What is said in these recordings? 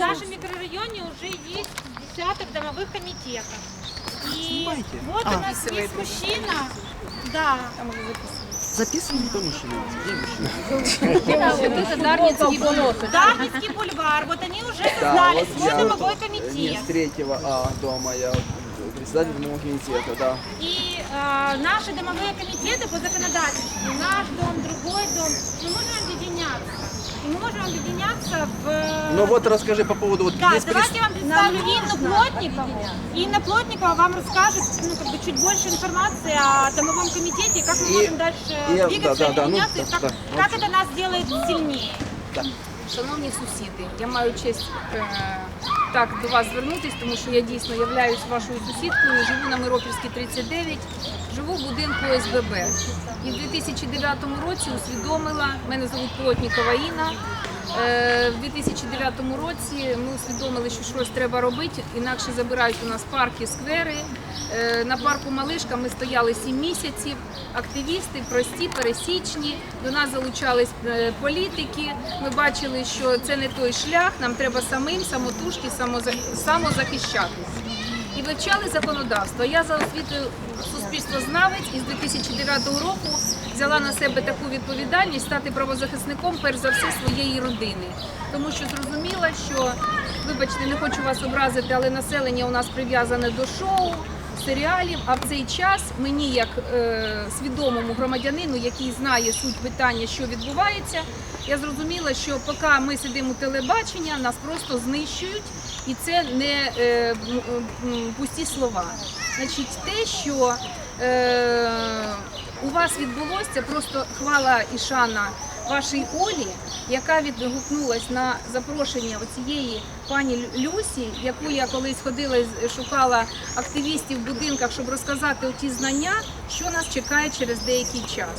нашем микрорайоне уже есть десяток домовых комитетов. И вот А. у нас есть мужчина, да, Записываем? Это Дарницкий болото. Дарницкий бульвар, вот они уже Да, создали свой домовой не комитет. с третьего А дома, я председатель домового комитета, да. И э, наши домовые комитеты по законодательству, наш дом, другой дом, мы можем объединяться. И мы можем объединяться в... Ну вот расскажи по поводу вот Да, есть давайте я вам представлю Инну Плотникову. Инна Плотникова вам расскажет ну, как бы, чуть больше информации о домовом комитете, и как мы И- можем дальше и- двигаться, да, да, да, ну, объединяться, и да, как, да. как это нас делает сильнее. Шановні сусіди, я маю честь е, так до вас звернутися, тому що я дійсно являюсь вашою сусідкою. Живу на Миропільській 39, живу в будинку СББ. І в 2009 році усвідомила, мене звуть Плотнікова Інна. Е, В 2009 році ми усвідомили, що щось треба робити, інакше забирають у нас парки, сквери. Е, На парку Малишка ми стояли 7 місяців. Активісти прості, пересічні. До нас залучались е, політики. Ми бачили, що це не той шлях. Нам треба самим самотужки самоза- самозахищатись. І вивчали законодавство. Я за освітою суспільствознавець і з 2009 року взяла на себе таку відповідальність стати правозахисником перш за все своєї родини, тому що зрозуміла, що вибачте, не хочу вас образити, але населення у нас прив'язане до шоу. Серіалів, а в цей час мені, як е, свідомому громадянину, який знає суть питання, що відбувається, я зрозуміла, що поки ми сидимо у телебачення, нас просто знищують, і це не е, пусті слова. Значить, те, що е, у вас відбулося, просто хвала і шана вашій Олі, яка відгукнулась на запрошення оцієї пані Люсі, яку я колись ходила і шукала активістів в будинках, щоб розказати оті знання, що нас чекає через деякий час.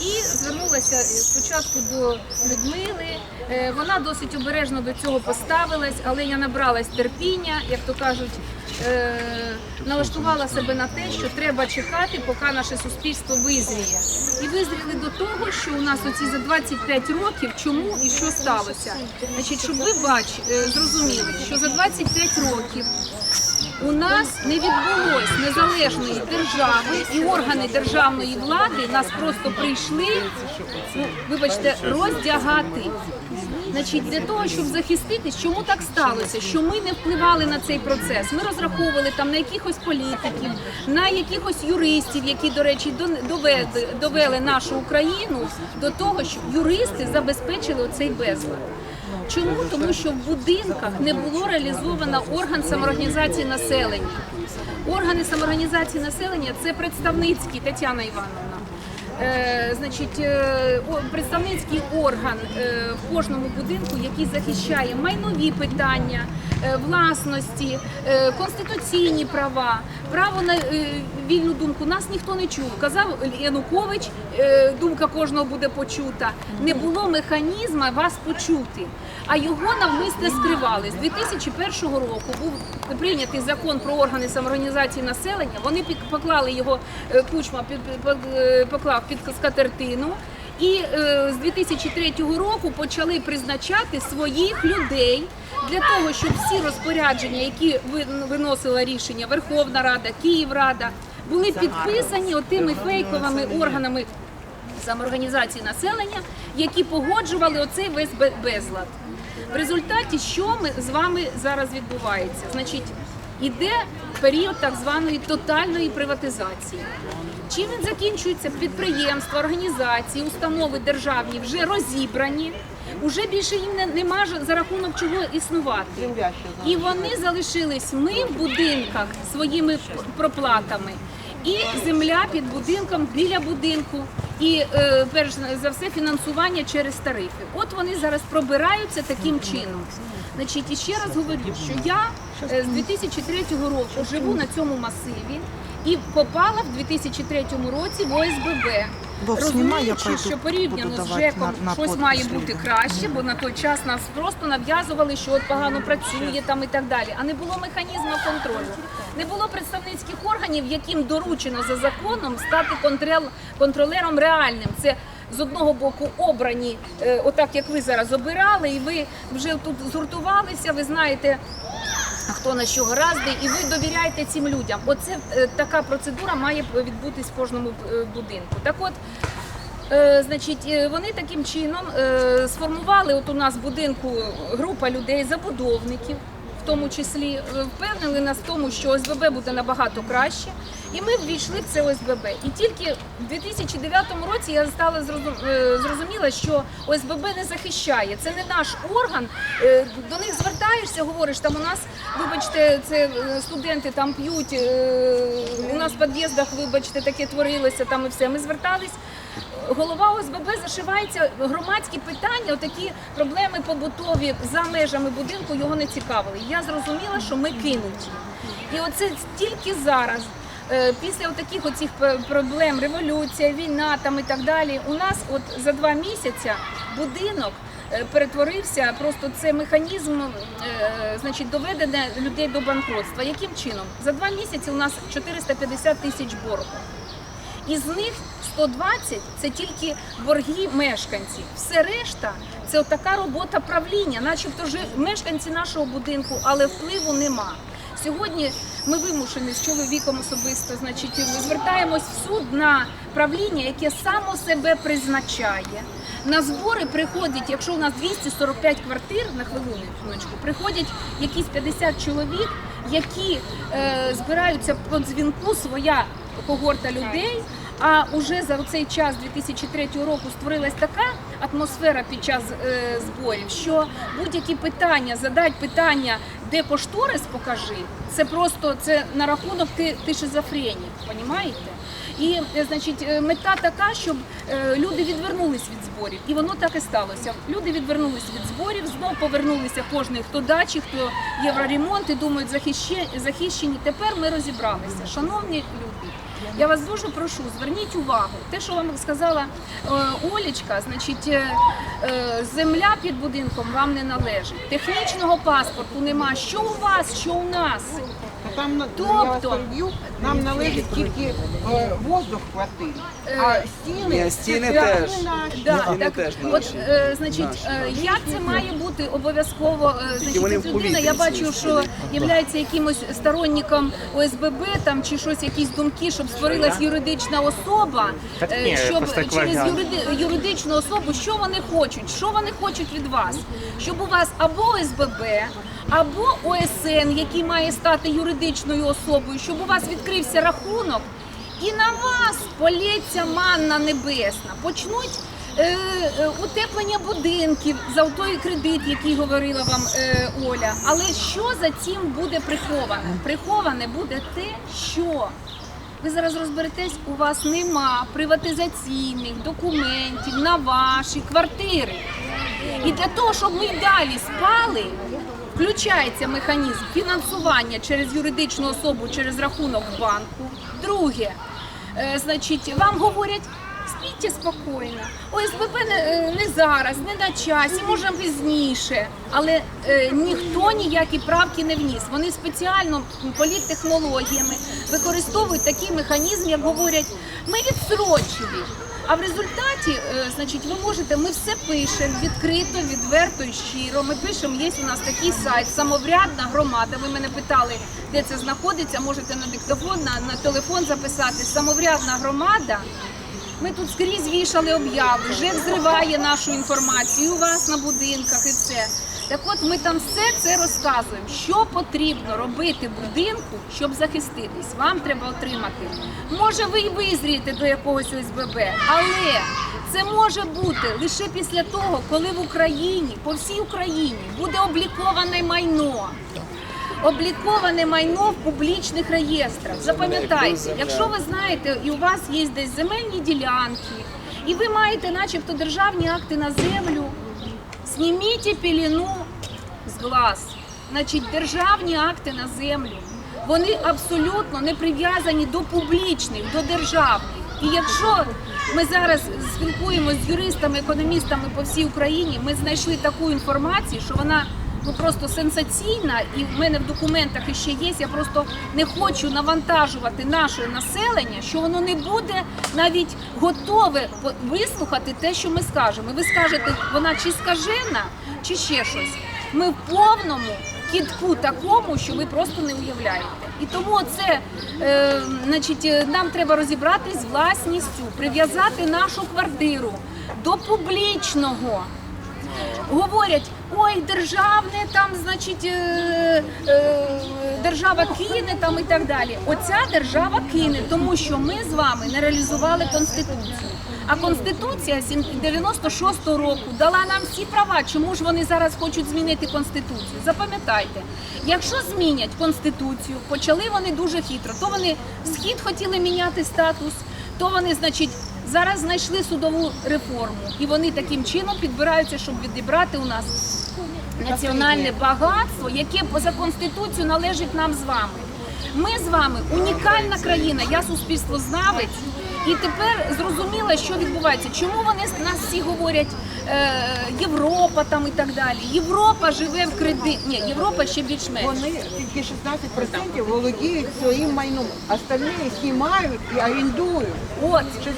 І звернулася е, спочатку до Людмили. Е, Вона досить обережно до цього поставилась, але я набралась терпіння, як то кажуть, е, налаштувала себе на те, що треба чекати, поки наше суспільство визріє. І визріли до того, що у нас оці за 25 років чому і що сталося. Значить, щоб ви бач, е, зрозуміли, що за 25 років у нас не відбулось незалежної держави і органи державної влади нас просто прийшли, ну, вибачте, роздягати. Значить, для того, щоб захиститись, чому так сталося? Що ми не впливали на цей процес. Ми розраховували там на якихось політиків, на якихось юристів, які, до речі, довели, довели нашу Україну до того, що юристи забезпечили оцей безлад. Чому? Тому що в будинках не було реалізовано орган самоорганізації населення. Органи самоорганізації населення це представницькі Тетяна Івановна. Е, значить, е, представницький орган е, в кожному будинку, який захищає майнові питання, власності, конституційні права, право на вільну думку. Нас ніхто не чув. Казав Янукович, думка кожного буде почута. Не було механізму вас почути, а його навмисне скривали. З 2001 року був прийнятий закон про органи самоорганізації населення. Вони поклали його е, кучма е, поклав під скатертину. І е, з 2003 року почали призначати своїх людей для того, щоб всі розпорядження, які виносила рішення Верховна Рада, Київрада, були підписані отими фейковими органами самоорганізації населення, які погоджували оцей весь бе- безлад. В результаті, що ми з вами зараз відбувається? Значить, іде період так званої тотальної приватизації. Чим він закінчується? Підприємства, організації, установи державні вже розібрані. Уже більше їм не, нема за рахунок чого існувати. І вони залишились ми в будинках своїми проплатами. І земля під будинком, біля будинку, і е, перш за все фінансування через тарифи. От вони зараз пробираються таким чином. Значить, і ще раз говорю, що я е, з 2003 року живу на цьому масиві і попала в 2003 році в ОСББ. Вов, Розуміючи, що порівняно з ЖЕКом на- на щось має бути краще, бо на той час нас просто нав'язували, що от погано працює там і так далі. А не було механізму контролю. Не було представницьких органів, яким доручено за законом стати контрол- контролером реальним. Це з одного боку обрані, е, отак як ви зараз обирали, і ви вже тут згуртувалися, ви знаєте. Хто на що гаразди, і ви довіряєте цим людям. Оце е, така процедура має відбутись в кожному е, будинку. Так от, Е, Значить, вони таким чином сформували от у нас в будинку група людей, забудовників, в тому числі е, впевнили нас в тому, що ОСББ буде набагато краще. І ми ввійшли в це ОСББ. І тільки в 2009 році я стала е, зрозуміла, що ОСББ не захищає. Це не наш орган. Е, До них звертаєшся, говориш, там у нас, вибачте, це студенти там п'ють. У нас в під'їздах, вибачте, таке творилося там і все. Ми звертались. Голова ОСББ зашивається громадські питання, отакі проблеми побутові за межами будинку його не цікавили. Я зрозуміла, що ми кинуті. І оце тільки зараз, е, після таких оцих проблем, революція, війна там і так далі, у нас от за два місяці будинок. е, Перетворився просто це механізм, е, значить, доведення людей до банкротства. Яким чином? За два місяці у нас 450 тисяч боргу. Із них 120 – це тільки борги мешканців. Все решта це така робота правління, начебто ж мешканці нашого будинку, але впливу нема. Сьогодні ми вимушені з чоловіком особисто, значить, звертаємось в суд на правління, яке само себе призначає. На збори приходять, якщо у нас 245 квартир на хвилиночку, приходять якісь 50 чоловік, які е, збираються по дзвінку своя когорта людей. А уже за цей час 2003 року створилась така атмосфера під час е, зборів, що будь-які питання, задать питання, де кошторис покажи, це просто це на рахунок ти, ти шизофренік, понімаєте? І е, значить, е, мета така, щоб е, люди відвернулись від зборів, і воно так і сталося. Люди відвернулись від зборів, знов повернулися кожний, хто дачі, хто євроремонт, і думають, захищені. Тепер ми розібралися. Шановні люди, я вас дуже прошу, зверніть увагу. Те, що вам сказала е, Олічка, значить, е, е, земля під будинком вам не належить. Технічного паспорту нема. Що у вас, що у нас? Там Тобто? я вас нам належить тільки е, воздух квартирі, а стіни, Ні, стіни це теж. наші. Да, Вони так, теж от, наші. е, значить, Наші. е, як це має бути обов'язково? е, Значить, вони ця людина, повітрі я ці бачу, що є якимось сторонником ОСББ там чи щось, якісь думки, щоб створилась юридична особа, Так е, ні, щоб просто через квартал. юриди, юридичну особу, що вони хочуть? Що вони хочуть від вас? Щоб у вас або ОСББ, або ОСН, який має стати юридичною особою, щоб у вас відкрився рахунок. І на вас полється манна небесна. Почнуть е, е, утеплення будинків за той кредит, який говорила вам е, Оля. Але що за цим буде приховане? Приховане буде те, що ви зараз розберетесь, у вас нема приватизаційних документів на ваші квартири. І для того, щоб ми далі спали, включається механізм фінансування через юридичну особу, через рахунок банку. Друге, е, значить, вам говорять. Спіть спокійно. ОСББ не, е, не зараз, не на часі, може пізніше. Але е, ніхто ніякі правки не вніс. Вони спеціально політтехнологіями використовують такий механізм, як говорять, ми відсрочили. А в результаті, е, значить, ви можете, ми все пишемо відкрито, відверто і щиро. Ми пишемо, є у нас такий сайт, самоврядна громада. Ви мене питали, де це знаходиться. Можете на диктофон, на, на телефон записати. Самоврядна громада. Ми тут скрізь вішали об'яви, ЖЕК зриває нашу інформацію у вас на будинках і все. Так от ми там все це розказуємо, що потрібно робити будинку, щоб захиститись. Вам треба отримати. Може, ви і визрієте до якогось ОСББ, але це може бути лише після того, коли в Україні, по всій Україні, буде обліковане майно. Обліковане майно в публічних реєстрах. Запам'ятайте, якщо ви знаєте, і у вас є десь земельні ділянки, і ви маєте, начебто, державні акти на землю, зніміть піліну з глаз. Значить, державні акти на землю. Вони абсолютно не прив'язані до публічних, до державних. І якщо ми зараз спілкуємося з юристами, економістами по всій Україні, ми знайшли таку інформацію, що вона ну просто сенсаційна, і в мене в документах іще є. Я просто не хочу навантажувати наше населення, що воно не буде навіть готове вислухати те, що ми скажемо. Ви скажете, вона чи скажена, чи ще щось. Ми в повному кітку такому, що ви просто не уявляєте. І тому це, е, значить, е, нам треба розібратись з власністю, прив'язати нашу квартиру до публічного. Говорять, ой, державне там, значить, е, е, держава кине там і так далі. Оця держава кине, тому що ми з вами не реалізували конституцію. А конституція сім- 96-го року дала нам всі права. Чому ж вони зараз хочуть змінити конституцію? Запам'ятайте, якщо змінять конституцію, почали вони дуже хитро. То вони схід хотіли міняти статус, то вони, значить, зараз знайшли судову реформу, і вони таким чином підбираються, щоб відібрати у нас національне багатство, яке поза конституцією належить нам з вами. Ми з вами унікальна країна. Я суспільствознавець. І тепер зрозуміло, що відбувається. Чому вони нас всі говорять е, Європа там і так далі? Європа живе в кредит. Ні, Європа ще більш-менш. Вони тільки 16% володіють своїм майном. Остальні знімають і орендують. От 16%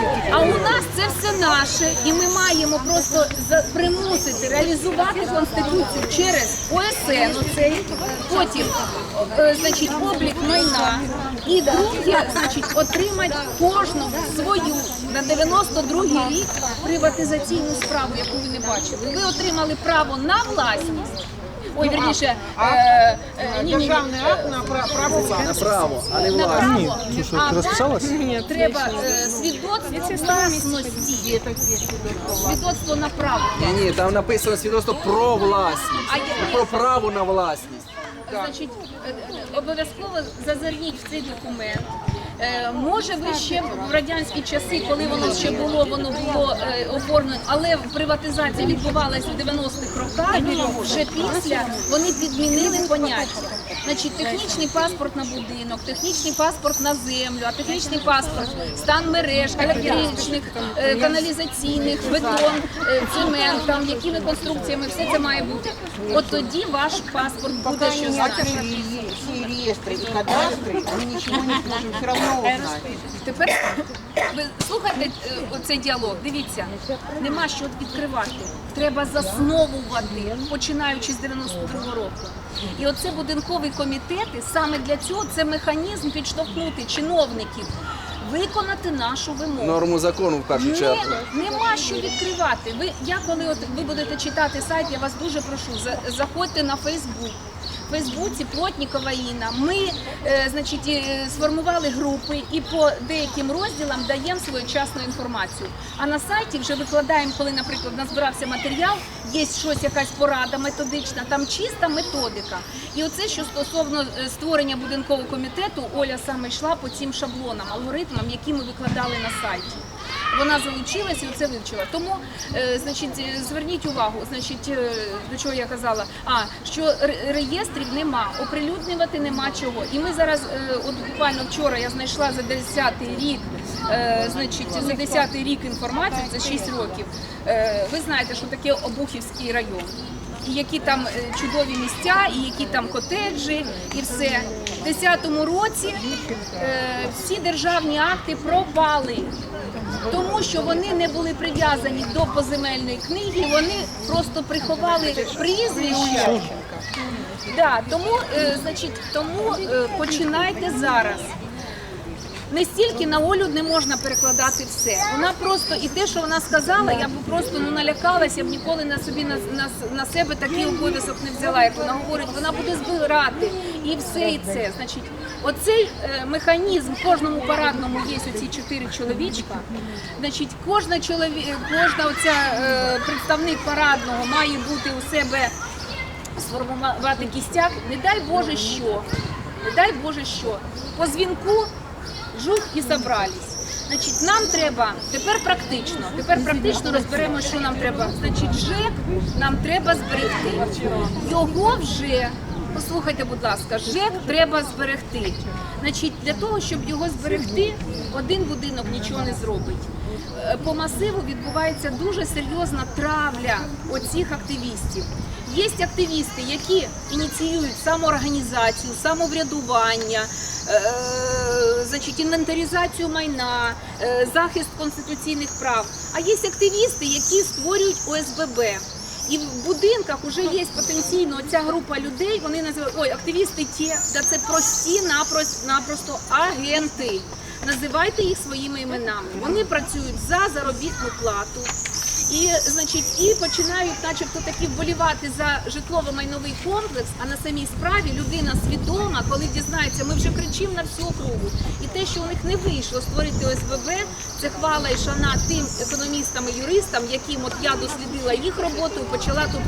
тільки. А у нас це все наше, і ми маємо просто примусити реалізувати конституцію через ОСН, оцей, потім е, значить облік майна. І друге, значить, отримати кожному свою на 92-й рік приватизаційну справу, яку ви не бачили. Ви отримали право на власність. Ой, верніше, е, е, ні, ні, ні, Державний акт на пра- право На право, а не на власність. право. Ти що, А ти розписалась? Треба е, свідоцтво власності. Свідоцтво на право. Ні, ні, там написано свідоцтво про власність. А я- Про право на власність. Значить, е, е, обов'язково зазирніть в цей документ. Е, Може, ви ще в радянські часи, коли воно ще було, воно було е, оформлено, але приватизація відбувалася в 90-х роках. Вже після вони підмінили поняття. Значить, технічний паспорт на будинок, технічний паспорт на землю, а технічний паспорт стан мереж, електричних, е, каналізаційних, бетон, е, цемент, там якими конструкціями, все це має бути. От тоді ваш паспорт буде що щось не значити. открыли е- все реестры и кадастры, мы ничего не сможем все равно узнать. Тепер ви слухайте е, оцей діалог. Дивіться, нема що відкривати. Треба засновувати, починаючи з 92-го року. І оце будинкові комітети саме для цього це механізм підштовхнути чиновників, виконати нашу вимогу. Норму закону в першу Ні, чергу. нема що відкривати. Ви я коли от ви будете читати сайт, я вас дуже прошу, за- заходьте на Фейсбук. Фейсбуці Плотнікова Інна. Ми е, значить, е, сформували групи і по деяким розділам даємо своєчасну інформацію. А на сайті вже викладаємо, коли, наприклад, назбирався матеріал, є щось, якась порада методична, там чиста методика. І оце, що стосовно е, створення будинкового комітету, Оля саме йшла по цим шаблонам, алгоритмам, які ми викладали на сайті. Вона залучилась і це вивчила. Тому, е, значить, е, зверніть увагу, значить, е, до чого я казала, а що реєстрів нема, оприлюднювати нема чого. І ми зараз, от буквально вчора я знайшла за 10 рік, значить, за 10 рік інформацію, за 6 років. Ви знаєте, що таке Обухівський район. І які там чудові місця, і які там котеджі, і все. У 10-му році е, всі державні акти пропали тому що вони не були прив'язані до поземельної книги, вони просто приховали прізвище. Да, тому, е, значить, тому е, починайте зараз. Не стільки на Олю не можна перекладати все. Вона просто і те, що вона сказала, я б просто ну налякалася, я б ніколи на собі на, на, на себе такий обов'язок не взяла. Як вона говорить, вона буде збирати і все, і це. Значить, оцей е, механізм в кожному парадному є оці чотири чоловічка. Значить, кожна чолові, кожна оця е, представник парадного має бути у себе сформувати кістяк. Не дай Боже що. Не дай Боже що. По дзвінку жух і забрались. Значить, нам треба тепер практично. Тепер практично розберемо, що нам треба. Значить, ЖЕК нам треба зберегти. Його вже. Послухайте, будь ласка, ЖЕК треба зберегти. Значить, для того, щоб його зберегти, один будинок нічого не зробить. Е, по масиву відбувається дуже серйозна травля оцих активістів. Є активісти, які ініціюють самоорганізацію, самоврядування, е, значить, інвентаризацію майна, е, захист конституційних прав. А є активісти, які створюють ОСББ. І в будинках вже є потенційно ця група людей. Вони називають ой, активісти ті, да це прості напросто, напросто агенти. Називайте їх своїми іменами. Вони працюють за заробітну плату. І, значить, і починають, начебто, таки вболівати за житлово-майновий комплекс. А на самій справі людина свідома, коли дізнається, ми вже кричимо на всю округу. І те, що у них не вийшло створити ОСББ, це хвала і шана тим економістам і юристам, яким от я дослідила їх роботу і почала тут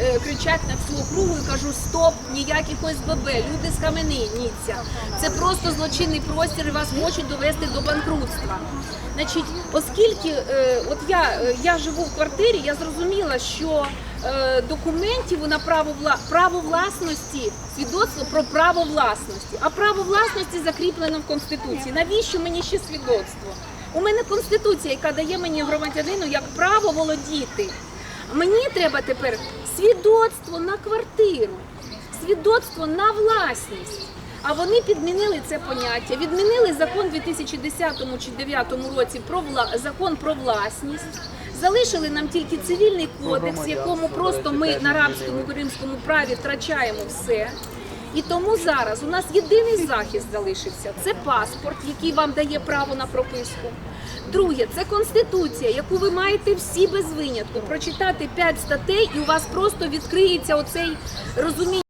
е, кричати на всю округу і кажу: стоп, ніяких ОСББ, люди схаменіться. Це просто злочинний простір і вас хочуть довести до банкрутства. Значить, оскільки е, от я, е, я живу в квартирі, я зрозуміла, що документів на право, вла, право власності, свідоцтво про право власності. А право власності закріплено в Конституції. Навіщо мені ще свідоцтво? У мене Конституція, яка дає мені громадянину як право володіти. Мені треба тепер свідоцтво на квартиру, свідоцтво на власність. А вони підмінили це поняття, відмінили закон у 2010 чи 2009 році про вла... закон про власність. Залишили нам тільки цивільний кодекс, в якому просто ми на арабському римському праві втрачаємо все. І тому зараз у нас єдиний захист залишився це паспорт, який вам дає право на прописку. Друге, це конституція, яку ви маєте всі без винятку прочитати 5 статей, і у вас просто відкриється оцей розуміння.